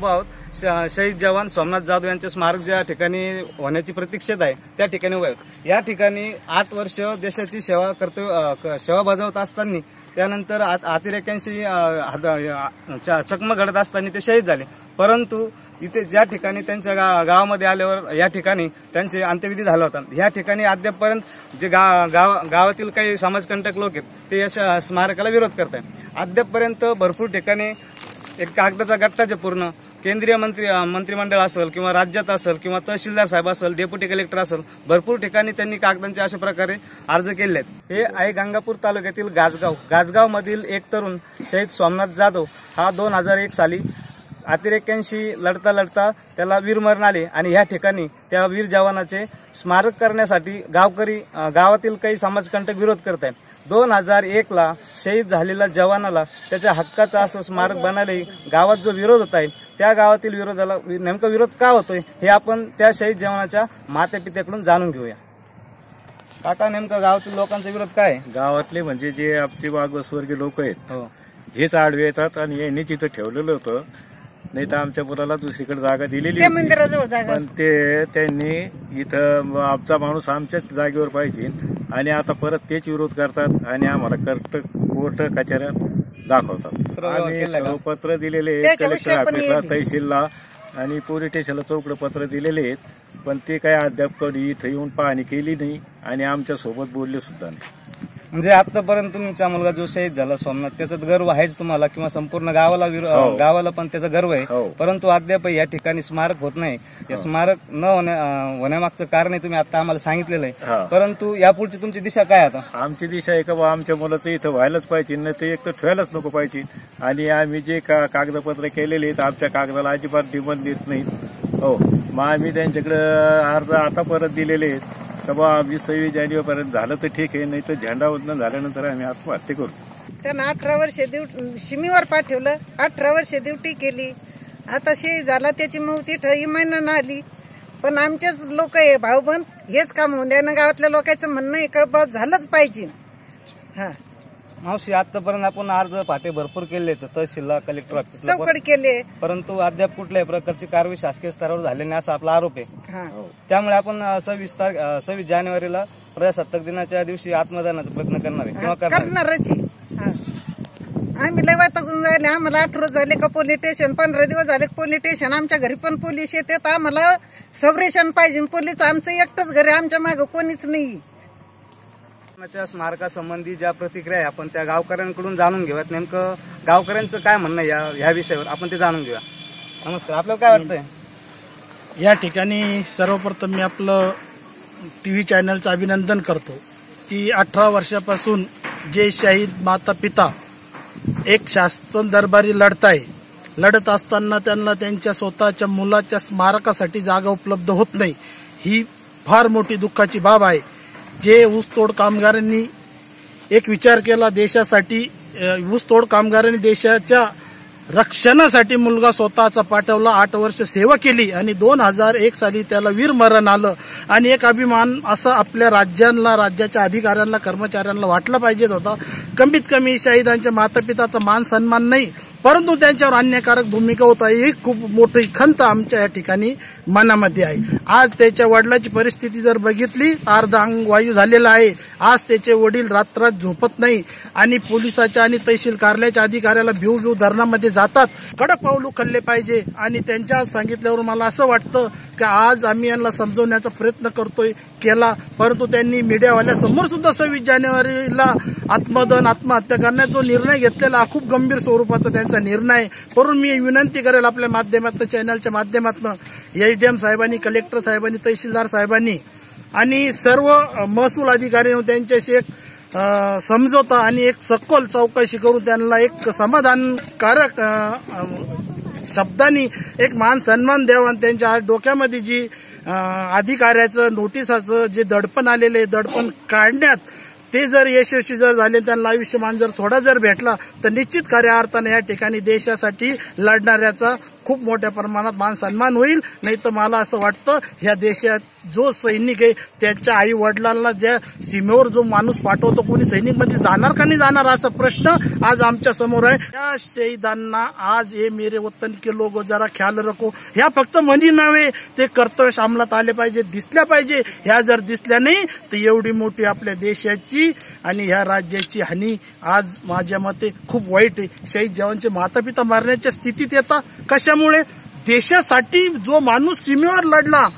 उभा आहोत. श- शहीद जवान सोमनाथ जाधव यांचे स्मारक ज्या ठिकाणी होण्याची प्रतीक्षेत आहे त्या ठिकाणी उभे आहोत. या ठिकाणी आठ वर्ष देशाची सेवा करतो सेवा बजावत असताना त्यानंतर आत- अतिरेक्यांशी च- चकमक घडत असताना ते शहीद झाले. परंतु इथे ज्या ठिकाणी त्यांच्या गा- गावामध्ये आल्यावर या ठिकाणी त्यांचे अंत्यविधी झाला होता. या ठिकाणी अद्यापपर्यंत जे गा- गाव गावातील काही समाजकंटक लोक आहेत ते या श- स्मारकाला विरोध करत आहेत अद्यापपर्यंत भरपूर ठिकाणी एक कागदाचा गट्टा जे पूर्ण केंद्रीय मंत्री मंत्रिमंडळ असेल किंवा राज्यात असेल किंवा तहसीलदार साहेब असेल डेप्युटी कलेक्टर असेल भरपूर ठिकाणी त्यांनी कागदांचे अशा प्रकारे अर्ज केले आहेत हे आहे गंगापूर तालुक्यातील गाजगाव. गाजगाव मधील एक तरुण शहीद सोमनाथ जाधव हा दोन हजार एक साली अतिरेक्यांशी लढता लढता त्याला वीरमरण आले आणि या ठिकाणी त्या वीर जवानाचे स्मारक करण्यासाठी गावकरी गावातील काही समाजकंटक विरोध करत आहेत. दोन हजार एक ला शहीद झालेल्या जवानाला त्याच्या हक्काचा असं स्मारक बनायला गावात जो विरोध होत आहे त्या गावातील विरोधाला नेमका विरोध का होतोय हे आपण त्या शहीद जवानाच्या मातेपित्याकडून जाणून घेऊया. काका नेमकं गावातील लोकांचा विरोध काय आहे? गावातले म्हणजे जे आमचे मागासवर्गीय लोक आहेत हो. हेच आडवे येतात आणि यांनी तिथं ठेवलेलं होतं. नाही तर आमच्या मुलाला दुसरीकडे जागा दिलेली पण ते त्यांनी इथं आमचा माणूस आमच्याच जागेवर पाहिजे. आणि आता परत तेच विरोध करतात आणि आम्हाला कर्ट कोर्ट कचऱ्या दाखवतात पत्र आम्ही? सर्व पत्र दिलेले आहेत कलेक्टर ऑफिसला. तहसीलला आणि पोलीस स्टेशनला चौकड पत्र दिलेले आहेत पण ते काय अद्याप कधी इथं येऊन पाहणी केली नाही आणि आमच्यासोबत बोलले सुद्धा नाही म्हणजे आतापर्यंत तुमचा मुलगा जो शहीद झाला सोमनाथ त्याचा गर्व आहेच तुम्हाला किंवा संपूर्ण गावाला हो. गावाला पण त्याचा गर्व आहे. हो. परंतु अद्याप या ठिकाणी स्मारक होत नाही. या स्मारक न होण्या- होण्यामागचं कारण तुम्ही आता आम्हाला सांगितलेलं हा. आहे परंतु यापुढची तुमची दिशा काय आता? आमची दिशा आहे का बा आमच्या मुलाचं इथं व्हायलाच पाहिजे नाही तर एक तर ठेवायलाच नको पाहिजे. आणि आम्ही जे कागदपत्र केलेले आहेत आमच्या कागदाला अजिबात डिमांड देत नाहीत. हो. मग आम्ही त्यांच्याकडे अर्ज आता परत दिलेले आहेत. का बा वीस सव्वीस जानेवारी पर्यंत झालं तर ठीक आहे नाही तर झेंडा झेंडावंदन झाल्यानंतर आम्ही आत्महत्या करू. त्यानं अठरा वर्ष ड्युटी शिमीवर पाठवलं अठरा वर्ष ड्युटी केली. आता शे झाला त्याची मौती महिन्यानं आली पण आमचेच लोक आहे भाऊबंद हेच काम होऊन द्या. ना गावातल्या लोकांचं म्हणणं आहे का झालंच पाहिजे. हा. मावशी आतापर्यंत आपण अर्ज पाटे भरपूर केले आहेत तहसीलला कलेक्टर ऑफिसला चौकड केले. परंतु अद्याप कुठल्याही प्रकारची कारवाई शासकीय स्तरावर झाली नाही असा आपला आरोप आहे. हा. त्यामुळे आपण सव्वीस तार अं, सव्वीस जानेवारीला प्रजासत्ताक दिनाच्या दिवशी आत्मदानाचा प्रयत्न करणार आहे. किंवा करणार आहे. करणारच. हा. आम्ही लय वाटून जायले आम्हाला आठ रोज झाले का पोलीस स्टेशन पंधरा दिवस झाले पोलीस स्टेशन. आमच्या घरी पण पोलीस येतात आम्हाला सबरेशन पाहिजे. पोलीस आमचं एकटंच घरी आमच्या मागं कोणीच नाही. शासनाच्या स्मारकासंबंधी ज्या प्रतिक्रिया आहे आपण त्या गावकऱ्यांकडून जाणून घेऊयात. नेमकं गावकऱ्यांचं काय म्हणणं या ह्या विषयावर? आपण ते जाणून घेऊया. नमस्कार. आपल्याला काय वाटतंय? या ठिकाणी सर्वप्रथम मी आपलं टी व्ही चॅनलचं अभिनंदन करतो की अठरा वर्षापासून जे शहीद माता पिता एक शासन दरबारी लढताय लढत असताना त्यांना त्यांच्या स्वतःच्या मुलाच्या स्मारकासाठी जागा उपलब्ध होत नाही ही फार मोठी दुःखाची बाब आहे. जे ऊसतोड कामगारांनी एक विचार केला देशासाठी ऊसतोड कामगारांनी देशाच्या रक्षणासाठी मुलगा स्वतःचा पाठवला आठ वर्ष सेवा केली आणि दोन हजार एक साली त्याला वीरमरण आलं. आणि एक अभिमान असं आपल्या राज्यांना राज्याच्या अधिकाऱ्यांना कर्मचाऱ्यांना वाटला पाहिजे होता. कमीत कमी शहीदांच्या मातापिताचा मान सन्मान नाही परंतु त्यांच्यावर अन्यायकारक भूमिका होत आहे. ही खूप मोठी खंत आमच्या या ठिकाणी मनामध्ये आहे. आज त्याच्या वडिलाची परिस्थिती जर बघितली अर्ध अंग वायू झालेला आहे. आज त्याचे वडील रात्रात झोपत नाही आणि पोलिसाच्या आणि तहसील कार्यालयाच्या अधिकाऱ्याला भिव भिव धरणामध्ये जातात. कडक पाऊल उखलले पाहिजे आणि त्यांच्या सांगितल्यावर मला असं वाटतं की आज आम्ही यांना समजवण्याचा प्रयत्न करतोय. केला. परंतु त्यांनी मीडियावाल्यासमोर सुद्धा सव्वीस जानेवारीला आत्मदहन आत्महत्या करण्याचा जो निर्णय घेतलेला हा खूप गंभीर स्वरूपाचा त्यांचा निर्णय. करून मी विनंती करेल आपल्या माध्यमातून चॅनलच्या माध्यमातून एचडीएम साहेबांनी कलेक्टर साहेबांनी तहसीलदार साहेबांनी आणि सर्व महसूल अधिकारी त्यांच्याशी एक अ, समझोता आणि एक सखोल चौकशी करून त्यांना एक समाधानकारक शब्दांनी एक मान सन्मान द्यावा आणि त्यांच्या डोक्यामध्ये जी अधिकाऱ्याचं नोटिसाचं जे दडपण आलेलं आहे दडपण काढण्यात ते जर यशस्वी जर झाले त्यांना आयुष्यमान जर थोडा जर भेटला तर निश्चित खऱ्या अर्थाने या ठिकाणी देशासाठी लढणाऱ्याचा खूप मोठ्या प्रमाणात मान सन्मान होईल. नाही तर मला असं वाटतं ह्या देशात जो सैनिक आहे त्याच्या आई वडिलांना ज्या सीमेवर जो माणूस पाठवतो कोणी सैनिकमध्ये जाणार का नाही जाणार असा प्रश्न आज आमच्यासमोर आहे. त्या शहीदांना आज हे मेरे वतन के लोक जरा ख्याल रखो. ह्या फक्त म्हणी नव्हे ते कर्तव्य अंमलात आले पाहिजे दिसल्या पाहिजे. ह्या जर दिसल्या नाही तर एवढी मोठी आपल्या देशाची आणि ह्या राज्याची हानी आज माझ्या मते खूप वाईट आहे. शहीद जवानचे मातापिता मारण्याच्या स्थितीत येतात त्यामुळे देशासाठी जो माणूस सीमेवर लढला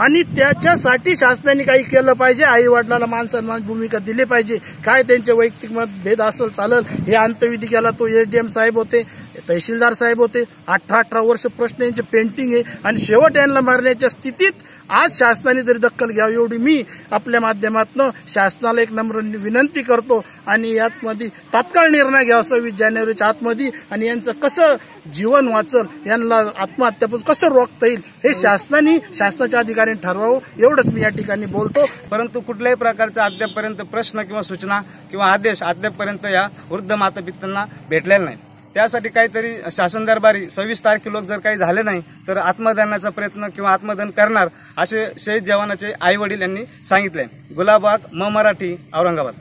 आणि त्याच्यासाठी शासनाने काही केलं पाहिजे आई वडिलाला मान सन्मान भूमिका दिली पाहिजे काय त्यांचे वैयक्तिक मतभेद असेल चालेल हे अंतविधी केला तो एडीएम साहेब होते. तहसीलदार साहेब होते. अठरा अठरा वर्ष प्रश्न यांचे पेंटिंग आहे. आणि शेवट यांना मारण्याच्या स्थितीत आज शासनाने तरी दखल घ्यावी एवढी मी आपल्या माध्यमातून शासनाला एक नम्र विनंती करतो. आणि यातमध्ये तात्काळ निर्णय घ्यावा सव्वीस जानेवारीच्या आतमध्ये. आणि यांचं कसं जीवन वाचल यांना आत्महत्यापासून कसं रोखता येईल हे शासनाने शासनाच्या अधिकाऱ्यांनी ठरवावं एवढंच मी या ठिकाणी बोलतो. परंतु कुठल्याही प्रकारचा अद्यापपर्यंत प्रश्न किंवा सूचना किंवा आदेश अद्यापपर्यंत या वृद्ध मातापित्यांना भेटलेला नाही. त्यासाठी काहीतरी शासन दरबारी सव्वीस तारखे लोक जर काही झाले नाही तर आत्मदानाचा प्रयत्न किंवा आत्मदान करणार असे शहीद जवानाचे आई वडील यांनी सांगितले गुलाबाग म मराठी औरंगाबाद.